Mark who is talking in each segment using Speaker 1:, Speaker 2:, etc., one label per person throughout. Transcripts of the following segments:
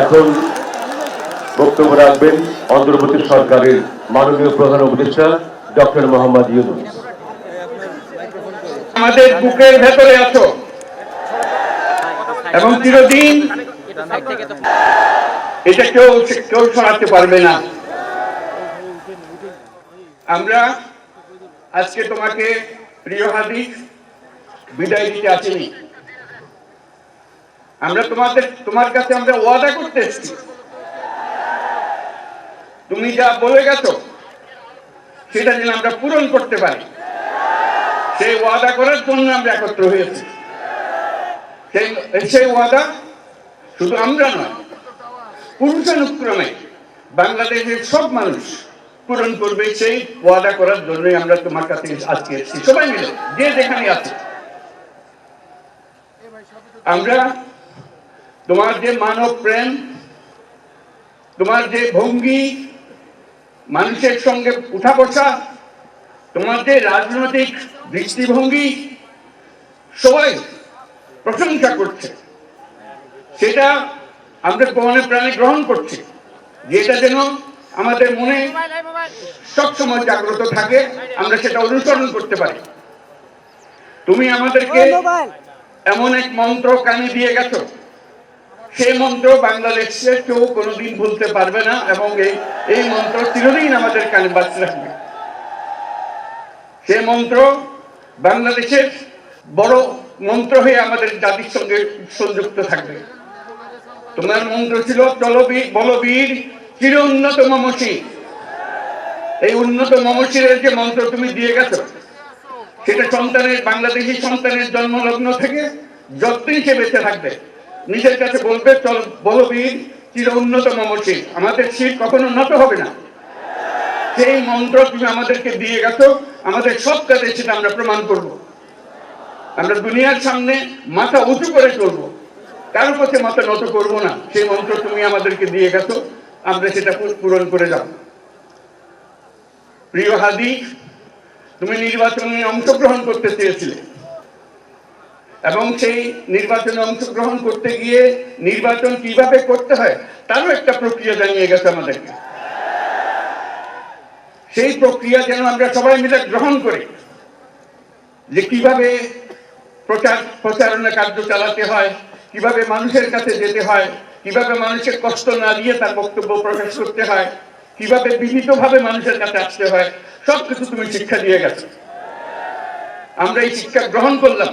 Speaker 1: এখন বক্তব্য রাখবেন অন্তর্বর্তী সরকারের মাননীয় প্রধান উপদেষ্টা ডক্টর মোহাম্মদ ইউনুস।
Speaker 2: আমাদের বুকের ভেতরে আছো। এবং চিরদিন এটা কেউ কেউ সরাতে পারবে না। আমরা আজকে তোমাকে প্রিয় হাদিস বিদায় দিতে আসিনি। আমরা তোমাদের, তোমার কাছে আমরা ওয়াদা করতে এসেছি। তুমি যা বলে গেছো, সেটা যেন আমরা পূরণ করতে পারি। সেই ওয়াদা করার জন্য আমরা একত্র হয়েছি। সেই ওয়াদা শুধু আমরা নয়, পুরুষানুক্রমে বাংলাদেশের সব মানুষ পূরণ করবে সেই ওয়াদা করার জন্যই আমরা তোমার কাছে আজকে এসেছি। সবাই মিলে, যে যেখানে আছে। আমরা তোমার যে মানব প্রেম তোমার যে ভঙ্গি মানুষের সঙ্গে উঠা বসা তোমার যে রাজনৈতিক দৃষ্টিভঙ্গি সবাই প্রশংসা করছে। সেটা আমরা মনে প্রাণে গ্রহণ করছি। যেটা যেন আমাদের মনে সবসময় জাগ্রত থাকে আমরা সেটা অনুসরণ করতে পারি। তুমি আমাদেরকে এমন এক মন্ত্র কানে দিয়ে গেছো সেই মন্ত্র বাংলাদেশের কেউ কোনোদিন ভুলতে পারবে না এবং এই এই মন্ত্র চিরদিন আমাদের কানে বাঁচতে রাখবে সে মন্ত্র বাংলাদেশের বড় মন্ত্র হয়ে আমাদের জাতির সঙ্গে সংযুক্ত থাকবে। তোমার মন্ত্র ছিল চলবীর বলবীর চির উন্নত মমসি এই উন্নত মমসিরের যে মন্ত্র তুমি দিয়ে গেছো, সেটা সন্তানের, বাংলাদেশি সন্তানের জন্মলগ্ন থেকে যতদিন সে বেঁচে থাকবে নিজের কাছে বলবে, চল বলবীর, চির উন্নতম মমসি আমাদের শীত কখনো নত হবে না। সেই মন্ত্র তুমি আমাদেরকে দিয়ে গেছো, আমাদের সব কাজে সেটা আমরা প্রমাণ করব। আমরা দুনিয়ার সামনে মাথা উঁচু করে চলবো। কারও কাছে মাথা নত করব না। সেই মন্ত্র তুমি আমাদেরকে দিয়ে গেছো, আমরা সেটা পূরণ করে যাব। প্রিয় হাদি তুমি নির্বাচনে অংশগ্রহণ করতে চেয়েছিলে। এবং সেই নির্বাচনে অংশগ্রহণ করতে গিয়ে নির্বাচন কীভাবে করতে হয়, তারও একটা প্রক্রিয়া জানিয়ে গেছে আমাদেরকে। সেই প্রক্রিয়া যেন আমরা সবাই মিলে গ্রহণ করি, যে কীভাবে প্রচার প্রচারণা কার্য চালাতে হয়, কীভাবে মানুষের কাছে যেতে হয়, কীভাবে মানুষের কষ্ট না দিয়ে তার বক্তব্য প্রকাশ করতে হয়, কীভাবে বিনীতভাবে মানুষের কাছে আসতে হয় সব কিছু তুমি শিক্ষা দিয়ে গেছো। আমরা এই শিক্ষা গ্রহণ করলাম।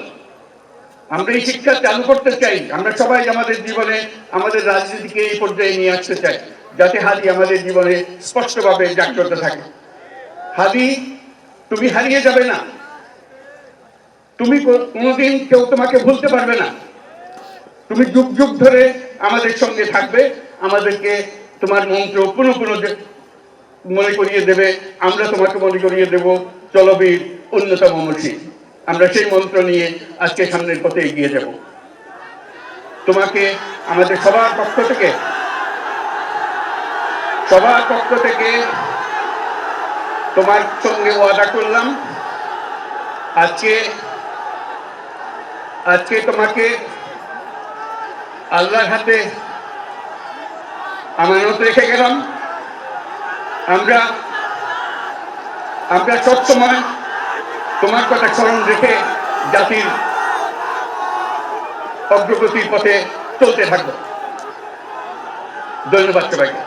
Speaker 2: আমরা এই শিক্ষা চালু করতে চাই। আমরা সবাই আমাদের জীবনে আমাদের রাজনীতিকে এই পর্যায়ে নিয়ে আসতে চাই যাতে হাদি আমাদের জীবনে স্পষ্টভাবে জাগ্রত থাকে। হাদি তুমি হারিয়ে যাবে না। তুমি কোনোদিন কেউ তোমাকে ভুলতে পারবে না। তুমি যুগ যুগ ধরে আমাদের সঙ্গে থাকবে আমাদেরকে তোমার মন্ত্র পুনঃ পুনঃ মনে করিয়ে দেবে। আমরা তোমাকে মনে করিয়ে দেব চলবীর অন্যতম মসি আমরা সেই মন্ত্র নিয়ে আজকে সামনের পথে এগিয়ে যাব। তোমাকে আমাদের সবার পক্ষ থেকে, সবার পক্ষ থেকে তোমার সঙ্গে ওয়াদা করলাম। আজকে আজকে তোমাকে আল্লাহর হাতে আমানত রেখে গেলাম। আমরা আমরা সবসময় তোমার কথা স্মরণ রেখে জাতির অগ্রগতির পথে চলতে থাকব ধন্যবাদ সবাইকে।